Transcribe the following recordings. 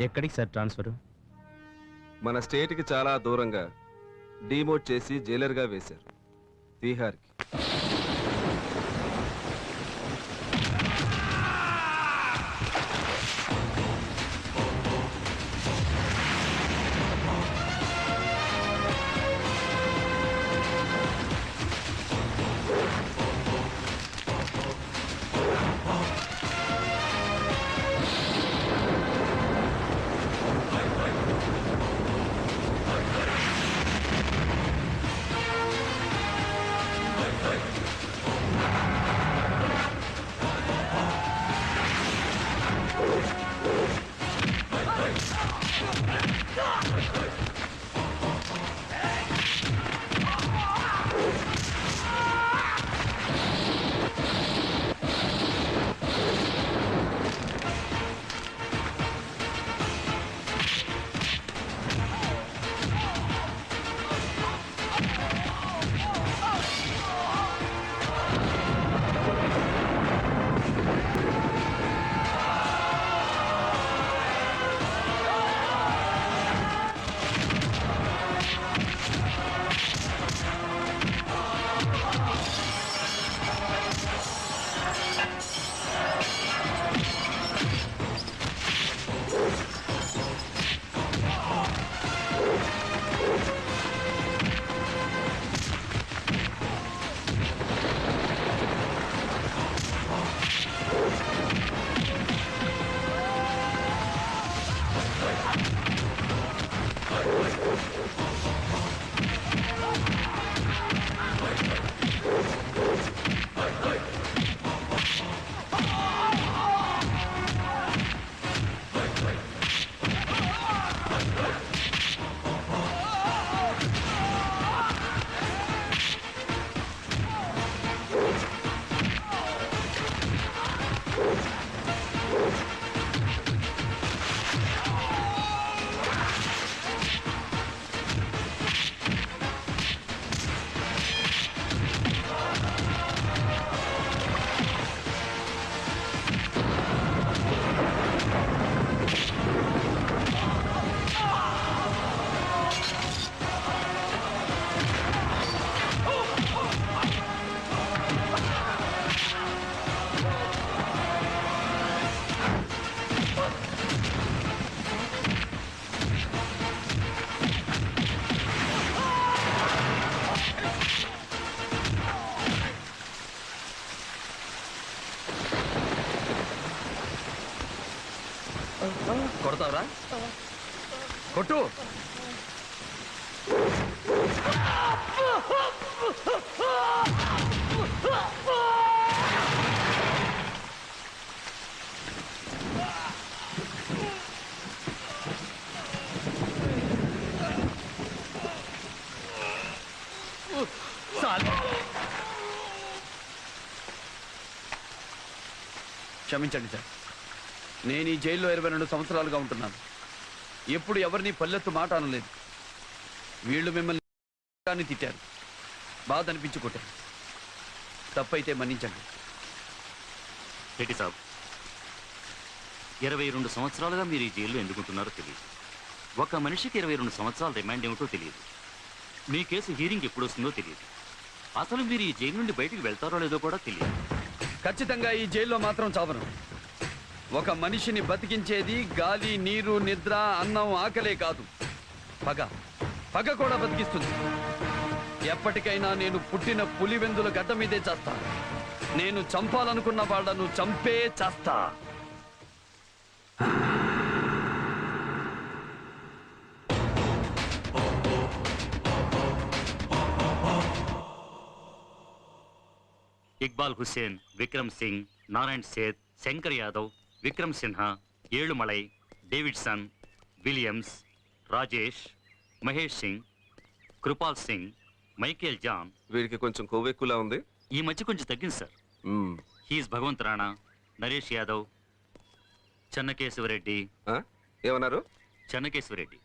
ఎక్కడికి sir transfer? మన స్టేట్కి చాలా దూరంగా డీమోట్ చేసి జైలర్గా వేశారు. బీహార్కి కొట్టు. క్షమించండి సార్. నేను ఈ జైల్లో ఇరవై రెండు సంవత్సరాలుగా ఉంటున్నాను. ఎప్పుడు ఎవరిని పల్లెత్తు మాట అనలేదు. వీళ్ళు మిమ్మల్ని తిట్టారు. బాధ అనిపించి కొట్టారు. తప్పైతే మన్నించండి. రెడ్డి సాబ్? ఇరవై రెండు సంవత్సరాలుగా మీరు ఈ జైల్లో ఎందుకుంటున్నారో తెలియదు. ఒక మనిషికి ఇరవై రెండు సంవత్సరాల రిమాండ్ ఏమిటో తెలియదు. మీ కేసు హీరింగ్ ఎప్పుడు వస్తుందో తెలియదు. అసలు మీరు ఈ జైలు నుండి బయటికి వెళ్తారో లేదో కూడా తెలియదు. ఖచ్చితంగా ఈ జైల్లో మాత్రం చావను. ఒక మనిషిని బతికించేది గాలి నీరు నిద్ర అన్నం ఆకలే కాదు. పగ. పగ కూడా బతికిస్తుంది. ఎప్పటికైనా నేను పుట్టిన పులివెందుల గడ్డ మీదే చేస్తా. నేను చంపాలనుకున్న వాళ్ళను చంపే చేస్తా. Iqbal Hussain Vikram Singh Narayan Seth Shankar Yadav Vikram Sinha Ezhumalai Davidson Williams Rajesh Mahesh Singh Kripal Singh Michael John. వీడికి కొంచెం కొవ్వెక్కువలా ఉంది. ఈ మధ్య కొంచెం తగ్గింది సార్. మ్మ్. హీస్ భగవంత్ రాణా నరేష్ యాదవ్ చెన్నకేశవరెడ్డి. ఆ? ఏమన్నారు? చెన్నకేశవరెడ్డి.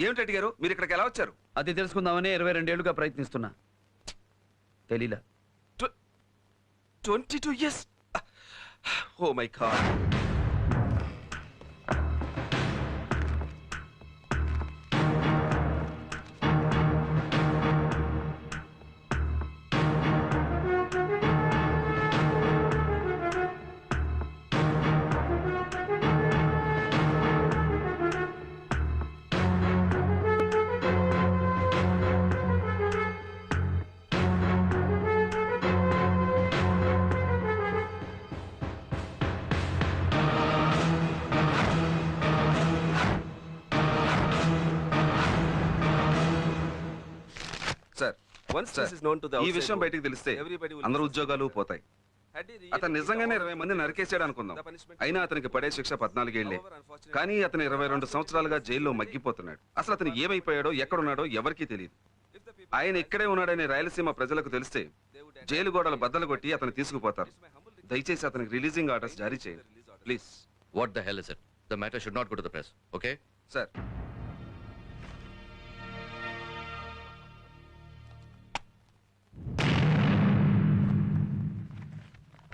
ఏమిటి అడిగారు? మీరు ఇక్కడికి ఎలా వచ్చారు? అది తెలుసుకుందామని ఇరవై రెండేళ్ళుగా ప్రయత్నిస్తున్నా. తెలీలా. Twenty two years oh my God ఈ విషయం బయటికి తెలిస్తే అందరు. ఉద్యోగాలు పోతాయి. అతను నిజంగానే ఇరవై మంది నరికేసాడు అనుకుందాం. అయినా అతనికి పడే శిక్ష పద్నాలుగేళ్ళే. కానీ అతను ఇరవై రెండు సంవత్సరాలుగా జైల్లో మగ్గిపోతున్నాడు. అసలు అతను ఏమైపోయాడో ఎక్కడున్నాడో ఎవరికీ తెలియదు ఆయన ఇక్కడే ఉన్నాడని రాయలసీమ ప్రజలకు తెలిస్తే జైలు గోడలు బద్దలు కొట్టి అతను తీసుకుపోతారు. దయచేసి అతనికి రిలీజింగ్ ఆర్డర్స్ జారీ చేయండి. Please. The hell is it? The matter should not go to the press, okay? Sir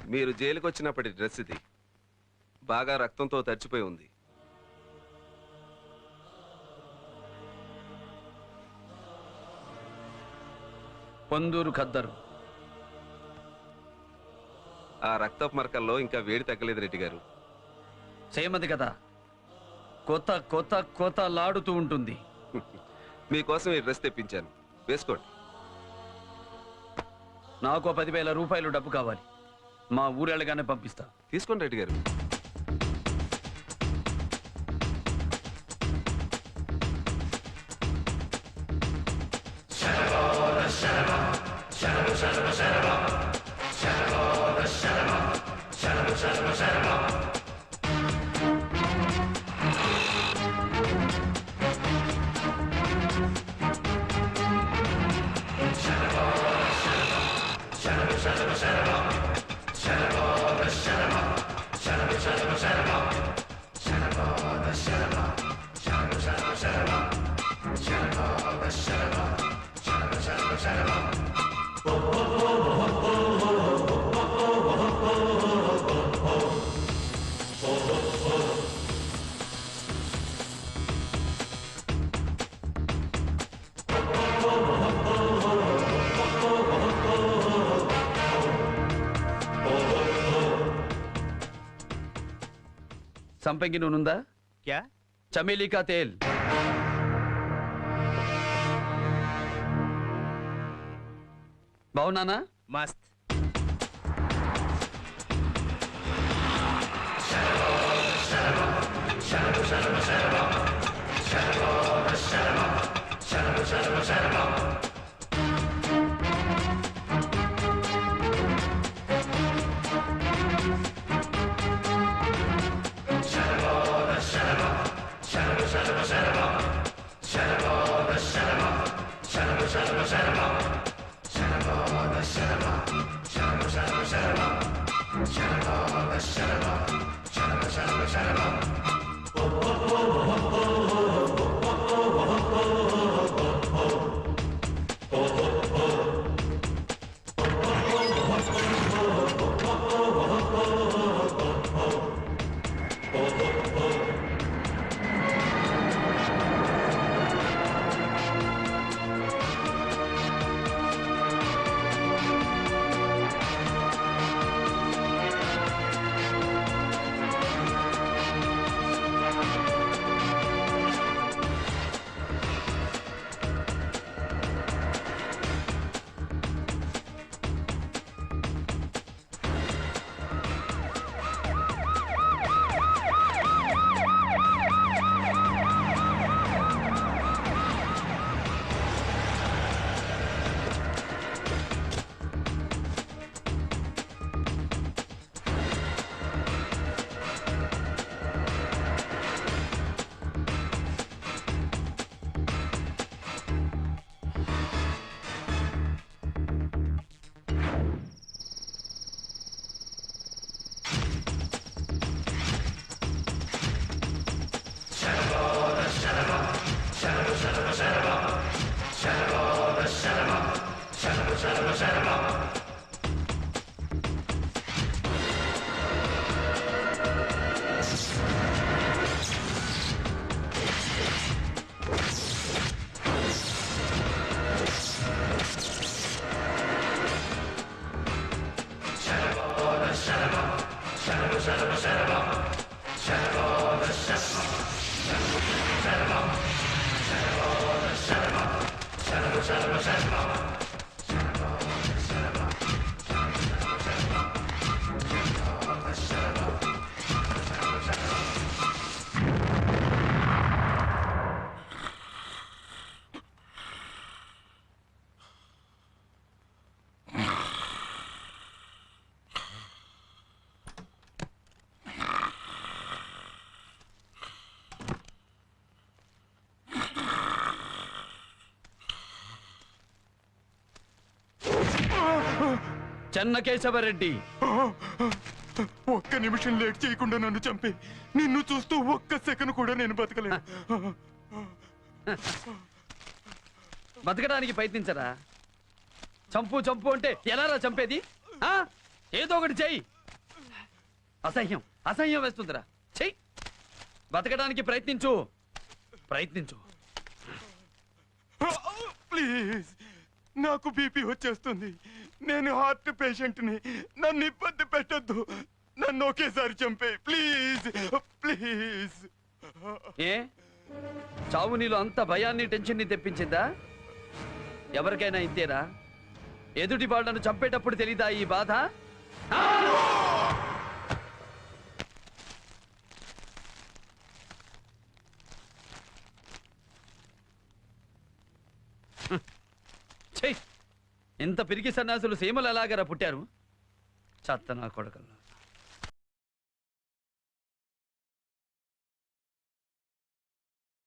మీరు జైలుకి వచ్చినప్పటి డ్రెస్ ఇది. బాగా రక్తంతో తడిచిపోయి ఉంది. పొందూరు ఖద్దరు. ఆ రక్తపు మరకల్లో ఇంకా వేడి తగ్గలేదు రెడ్డి గారు. సేమది కదా. కొత్త కొత్త కొత్త లాడుతూ ఉంటుంది. మీకోసం ఈ డ్రెస్ తెప్పించాను. వేసుకోండి. నాకు పదివేల రూపాయలు డబ్బు కావాలి. మా ఊరెళ్ళగానే పంపిస్తా తీసుకోండి రెడ్డి గారు సంపంగి నూనుందా క్యా? చమేలికా తేల్. బాగున్నానా మస్త్. Shut up, shut up. 晒什么晒什么 Chennakesava Reddy. ఒక్క నిమిషం లేట్ చేయకుండా నన్ను చంపి. నిన్ను చూస్తూ ఒక్క సెకండ్ కూడా నేను బతకలేను. బతకడానికి ప్రయత్నించరా? చంపు చంపు అంటే ఎలారా చంపేది? ఆ? ఏదో ఒకటి చెయ్యి. అసహ్యం అసహ్యం వేస్తుందిరా. చెయ్యి. బతకడానికి ప్రయత్నించు. ప్రయత్నించు. ప్లీజ్ నాకు బీపీ వచ్చేస్తుంది. నేను హార్ట్ పేషెంట్ని. నన్ను ఇబ్బంది పెట్టద్దు. నన్ను ఒకేసారి చంపే ప్లీజ్. ప్లీజ్. ఏ? చావు నీలో అంత భయాన్ని టెన్షన్ని తెప్పించిందా? ఎవరికైనా ఇంతేరా ఎదుటి వాళ్ళను చంపేటప్పుడు తెలీదా ఈ బాధ? ఆ? ఇంత పిరికి సన్యాసులు సీమలు ఎలాగరా పుట్టారు? చత్త నా కొడకల్లా.